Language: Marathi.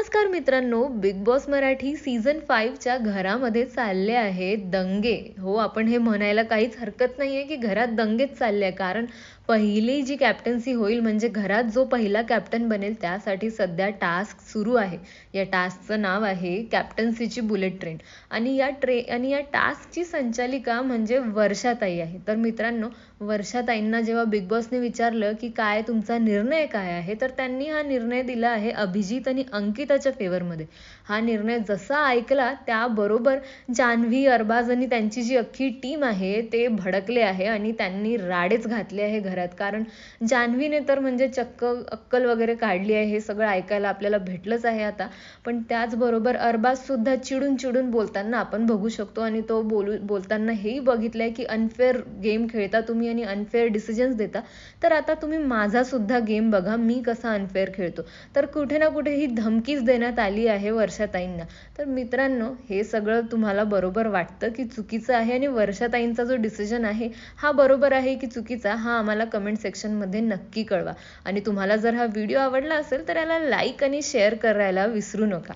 नमस्कार मित्रांनो बिग बॉस मराठी सीझन फाईव्हच्या घरामध्ये चालले आहे दंगे. हो आपण हे म्हणायला काहीच हरकत नाही आहे की घरात दंगेच चालले आहे. कारण पहिली जी कॅप्टन्सी होईल म्हणजे घरात जो पहिला कॅप्टन बनेल त्यासाठी सध्या टास्क सुरू आहे. या टास्कचं नाव आहे कॅप्टन्सीची बुलेट ट्रेन आणि या ट्रे आणि या टास्कची संचालिका म्हणजे वर्षाताई आहे. तर मित्रांनो वर्षाताईंना जेव्हा बिग बॉसने विचारलं की काय तुमचा निर्णय काय आहे तर त्यांनी हा निर्णय दिला आहे अभिजित आणि अंकित अंकिताच्या फेवरमध्ये. हा निर्णय जसा ऐकला त्याबरोबर जान्हवी अरबाज आणि त्यांची जी अख्खी टीम आहे ते भडकले आहे आणि त्यांनी राडेच घातले आहे घरात. कारण जान्हवीने तर म्हणजे चक्क अक्कल वगैरे काढली आहे हे सगळं ऐकायला आपल्याला भेटलंच आहे आता. पण त्याचबरोबर अरबाज सुद्धा चिडून चिडून बोलताना आपण बघू शकतो आणि तो बोलू बोलताना हेही बघितलंय की अनफेअर गेम खेळता तुम्ही आणि अनफेअर डिसिजन्स देता. तर आता तुम्ही माझा सुद्धा गेम बघा मी कसा अनफेअर खेळतो. तर कुठे ना कुठे ही धमकी धमकीच देण्यात आली आहे वर्षाताईंना. तर मित्रांनो हे सगळं तुम्हाला बरोबर वाटतं की चुकीचं आहे आणि वर्षाताईंचा जो डिसिजन आहे हा बरोबर आहे की चुकीचा हा आम्हाला कमेंट सेक्शनमध्ये नक्की कळवा. आणि तुम्हाला जर हा व्हिडिओ आवडला असेल तर याला लाईक आणि शेअर करायला विसरू नका.